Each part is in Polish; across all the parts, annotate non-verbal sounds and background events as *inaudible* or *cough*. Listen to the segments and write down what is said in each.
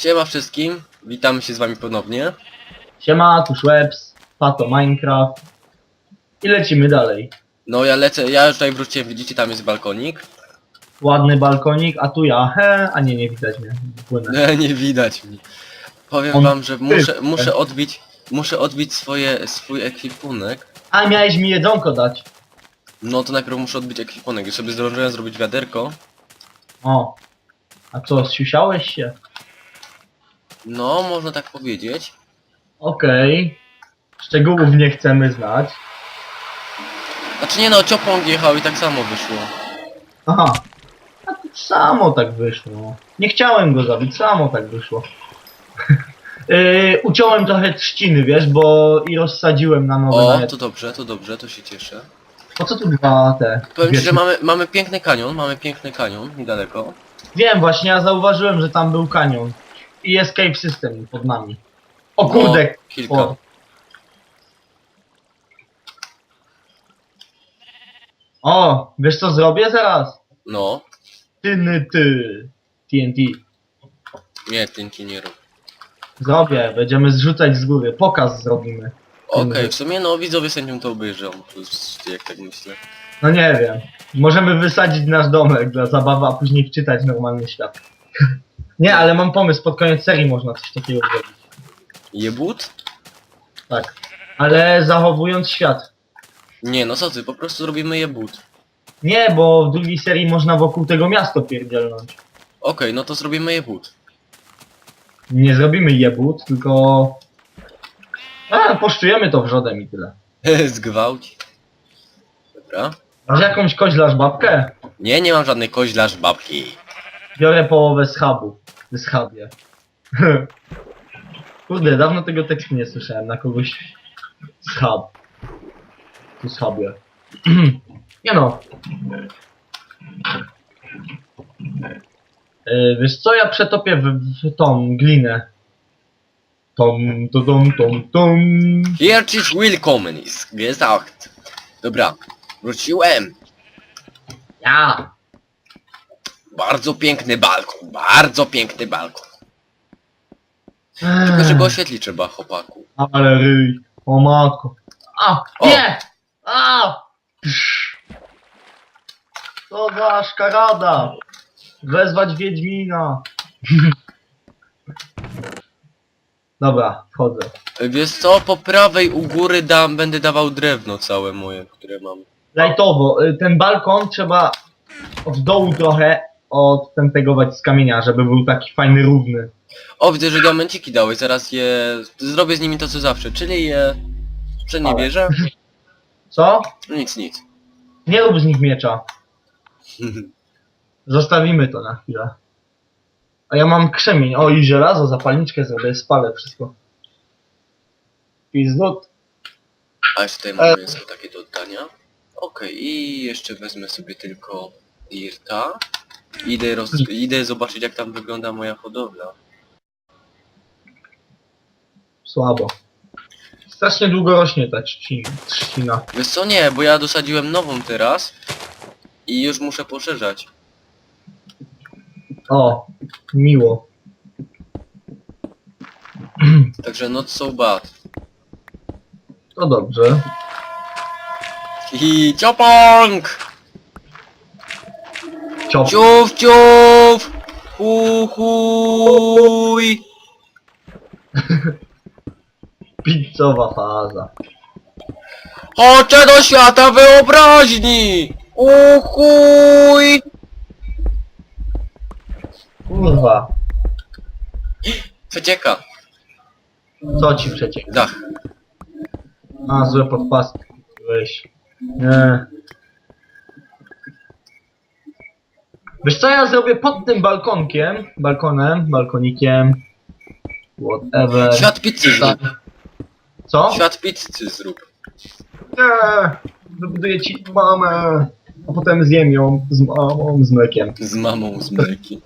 Siema wszystkim, witamy się z wami ponownie. Siema, tu Szwebs, Pato Minecraft. I lecimy dalej. No ja lecę, ja już tutaj wróciłem, widzicie tam jest balkonik. Ładny balkonik, a tu ja, he, a nie, nie widać mnie. Płynę. Nie, *laughs* nie widać mnie. Powiem On- wam, że muszę, muszę odbić, muszę odbić swoje, swój ekwipunek. A miałeś mi jedzonko dać. No to najpierw muszę odbić ekwipunek, sobie zdążyłem zrobić wiaderko. O. A co, siusiałeś się? No, można tak powiedzieć. Okej. Szczegółów nie chcemy znać. Znaczy nie no, ciopąg jechał i tak samo wyszło. Aha. A to samo tak wyszło. Nie chciałem go zabić, samo tak wyszło. *laughs* yy, uciąłem trochę trzciny, wiesz, bo i rozsadziłem na nowe O, nawet. to dobrze, to dobrze, to się cieszę. Po co tu dwa te? Powiem ci, wiesz, że mamy, mamy piękny kanion, mamy piękny kanion, niedaleko. Wiem, właśnie ja zauważyłem, że tam był kanion. I escape system pod nami. O kurde! Kilka. O. o, wiesz co zrobię zaraz? No, Tyny ty. TNT. nie, ten ci nie rób. Zrobię, będziemy zrzucać z góry. Pokaz zrobimy. Okej, w sumie no widzowie sędzią to obejrzą, plus jak tak myślę. No nie wiem. Możemy wysadzić nasz domek dla zabawy, a później wczytać normalny świat. *laughs* nie, ale mam pomysł, pod koniec serii można coś takiego zrobić. Jebut? Tak. Ale zachowując świat. Nie, no co ty, po prostu zrobimy jebut. Nie, bo w drugiej serii można wokół tego miasto pierdzielnąć. Okej, no to zrobimy jebut. Nie zrobimy jebut, tylko... A, poszczujemy to wrzodem i tyle. *laughs* Zgwałć. Dobra. Masz jakąś koźlarz babkę? Nie, nie mam żadnej koźlarz babki. Biorę połowę schabu. Schabie. *laughs* Kurde, dawno tego tekstu nie słyszałem na kogoś. Schab. Tu schabie. *clears throat* nie no. E, Wiesz co, ja przetopię w, w tą glinę. Tom, to, tom, tom, tom. Herzlich willkommen ist gesagt. Dobra, wróciłem. Ja. Bardzo piękny balkon, bardzo piękny balkon. Tylko, że go oświetlić trzeba, chłopaku. Ale ryj. O matko. A, O. nie! A! Psz. Co za szkarada! Wezwać Wiedźmina. *laughs* Dobra, wchodzę. Wiesz co, po prawej u góry dam, będę dawał drewno całe moje, które mam. Lajtowo, y, ten balkon trzeba od dołu trochę odtentegować z kamienia, żeby był taki fajny, równy. O, widzę, że diamenciki dałeś, zaraz je... Zrobię z nimi to co zawsze, czyli je... Ale. bierze? *laughs* Co? Nic, nic. Nie rób z nich miecza. *laughs* Zostawimy to na chwilę. A ja mam krzemień. O, i żelazo, zapalniczkę zrobię, spalę wszystko. Pizdot. A jeszcze tutaj mamy są takie do oddania. Okej, i jeszcze wezmę sobie tylko Irta. Idę, roz... Idę zobaczyć jak tam wygląda moja hodowla. Słabo. Strasznie długo rośnie ta trzcina. trzcina. Wiesz co, nie, bo ja dosadziłem nową teraz. I już muszę poszerzać. O, miło. *clears throat* Także not so bad. To dobrze. Hi, ciopąg! Ciop. Ciuf, ciuf! Hu, huj! *laughs* Pizzowa faza. Chodźcie do świata wyobraźni! Uchuj! Kurwa. Przecieka. Co ci przeciek? Dach. A, złe podpaski. Weź. Nie. Wiesz co ja zrobię pod tym balkonkiem? Balkonem, balkonikiem. Whatever. Świat pizzy zrób. Co? Świat pizzy zrób. Nie. Wybuduję ci mamę. A potem zjem ją z mamą, z mlekiem. Z mamą z mleki.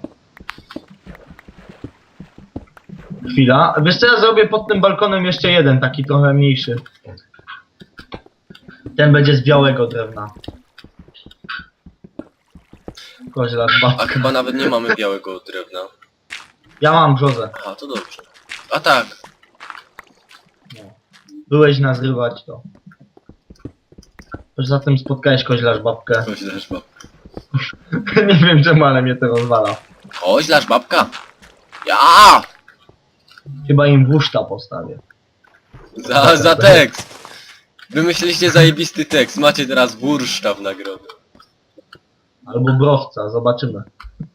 Chwila. Wiesz co ja zrobię pod tym balkonem jeszcze jeden, taki trochę mniejszy. Ten będzie z białego drewna. Koźla A chyba nawet nie mamy białego drewna. Ja mam brzozę. Aha, to dobrze. A tak, No. Byłeś nazrywać to. Poza tym spotkałeś koźlarz babkę. koźlarz babka. *laughs* Nie wiem czemu, ale mnie to rozwala. Koźlarz babka! Ja! Chyba im wuszta postawię. Za, za tekst! Wymyśliliście zajebisty tekst, macie teraz burszta w nagrodę. Albo browca, zobaczymy.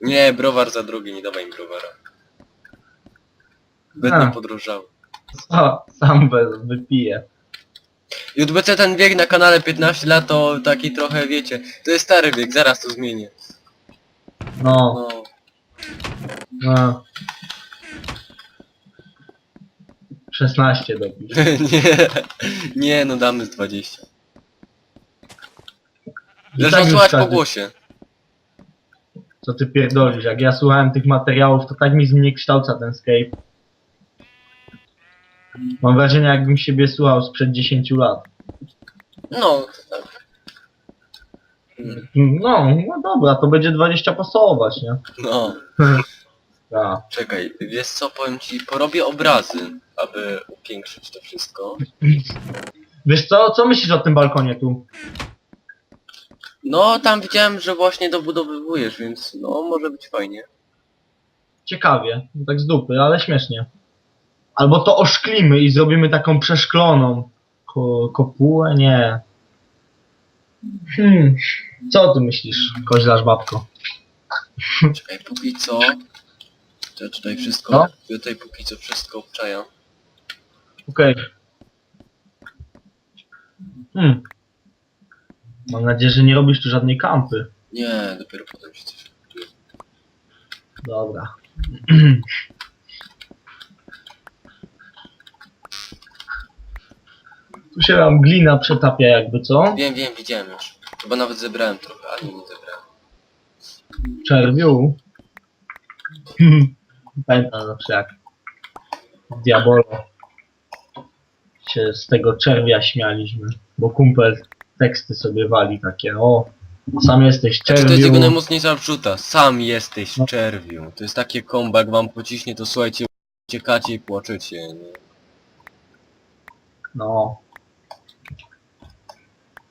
Nie, browar za drugi, nie dawaj im browara. A. Będę podróżał. Sa, sam bez, wypiję. JBC ten wiek na kanale 15 lat to taki trochę wiecie, to jest stary wiek, zaraz to zmienię. No, No. no. 16 dopisz. *laughs* nie, nie no damy z 20. I Zresztą tak już słuchać po każdy- głosie. Co ty pierdolisz? Jak ja słuchałem tych materiałów, to tak mi zniekształca ten Skype. Mam wrażenie, jakbym siebie słuchał sprzed 10 lat. No, tak. No, no dobra, to będzie 20 pasować, nie? No, *laughs* Tak. czekaj, wiesz co, powiem ci, porobię obrazy, aby upiększyć to wszystko. Wiesz co, co myślisz o tym balkonie tu? No, tam widziałem, że właśnie dobudowywujesz, więc no, może być fajnie. Ciekawie, no tak z dupy, ale śmiesznie. Albo to oszklimy i zrobimy taką przeszkloną ko kopułę, nie. Hmm, co ty myślisz, koźlarz babko? Czekaj, póki co... To ja tutaj wszystko, No. ja tutaj póki co wszystko obczaja. Okej. Hmm. Mam nadzieję, że nie robisz tu żadnej kampy. Nie, dopiero potem się coś. Dobra. *clears throat* Tu się nam glina przetapia jakby, co? Wiem, wiem, widziałem już. Chyba nawet zebrałem trochę, ale nie zebrałem. Czerwiu. *laughs* Pamiętam zawsze jak Diabolo się z tego czerwia śmialiśmy, bo kumpel teksty sobie wali takie, o, sam jesteś Znaczy, to jest jego najmocniejsza wrzuta. Sam jesteś No. czerwiu. To jest takie kombo, jak wam pociśnie, to słuchajcie, uciekacie i płaczecie. Nie? No.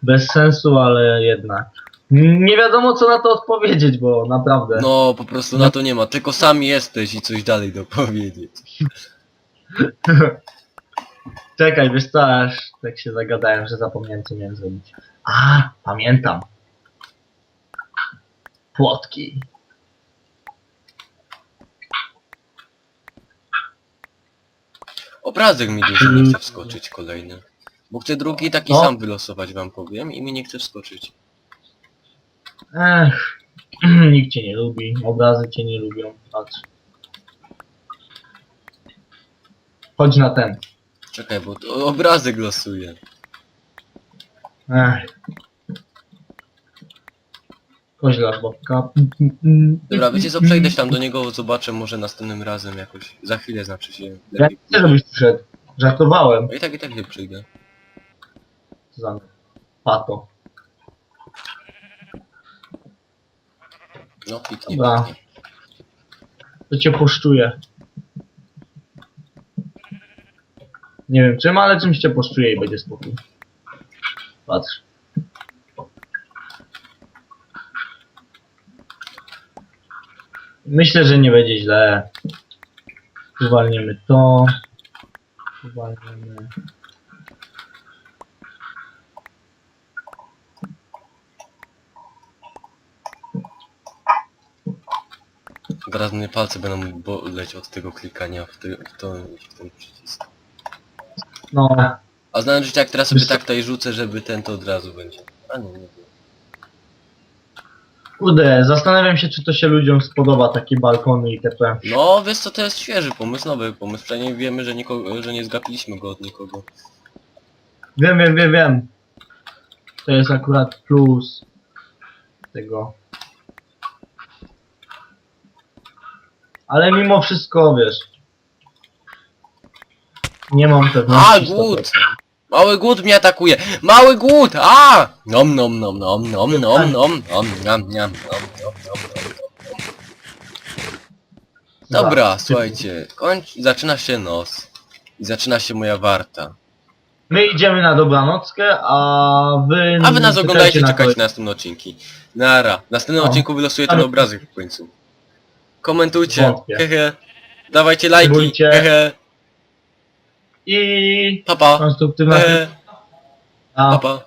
Bez sensu, ale jednak. Nie wiadomo co na to odpowiedzieć, bo naprawdę. No, po prostu na to nie ma. Tylko sam jesteś i coś dalej dopowiedzieć. *laughs* Czekaj, wiesz co, aż tak się zagadałem, że zapomniałem co miałem zrobić. A, pamiętam. Płotki. Obrazek mi dużo nie chce wskoczyć kolejny. Bo chcę drugi taki No. sam wylosować wam powiem i mi nie chce wskoczyć. Ech, *clears throat* nikt cię nie lubi, obrazy cię nie lubią, patrz. Chodź na ten. Czekaj, bo to obrazek losuje. Ech. Koźlarz babka. Dobra, wiecie co, przejdę się tam do niego, zobaczę może następnym razem jakoś. Za chwilę znaczy się. Ja chcę, żebyś przyszedł. Żartowałem. No i tak i tak nie przyjdę. Co za pato. No piknie, Dobra. piknie. To cię poszczuje. Nie wiem czym, ale czymś cię poszczuje i będzie spokój. Patrz. Myślę, że nie będzie źle. Uwalniamy to. Uwalniamy. Teraz mnie palce będą boleć od tego klikania w, ty, w, to, w ten przycisk. No, A życie, jak teraz sobie tak tutaj rzucę, żeby ten to od razu będzie. A nie, nie kurde, zastanawiam się, czy to się ludziom spodoba, takie balkony itp. No, wiesz co, to jest świeży pomysł, nowy pomysł. Przynajmniej wiemy, że, nikogo, że nie zgapiliśmy go od nikogo. Wiem, wiem, wiem, wiem. To jest akurat plus tego. Ale mimo wszystko, wiesz. Nie mam pewności. A, głód! Mały głód mnie atakuje! Mały głód! A! Nom nom nom nom nom nom nom nom nom nom nom nom nom Dobra, Za- słuchajcie, kończ, zaczyna się noc. I zaczyna się moja warta. My idziemy na dobranockę, a wy... A wy nas oglądajcie, na czekajcie na następne odcinki. Nara. W następnym O. odcinku wylosuję Ale- ten obrazek w końcu. Komentujcie, Wątpię. hehe. Dawajcie lajki, Subujcie. hehe. I... Papa, Konstruktywna... hehe. A, Papa.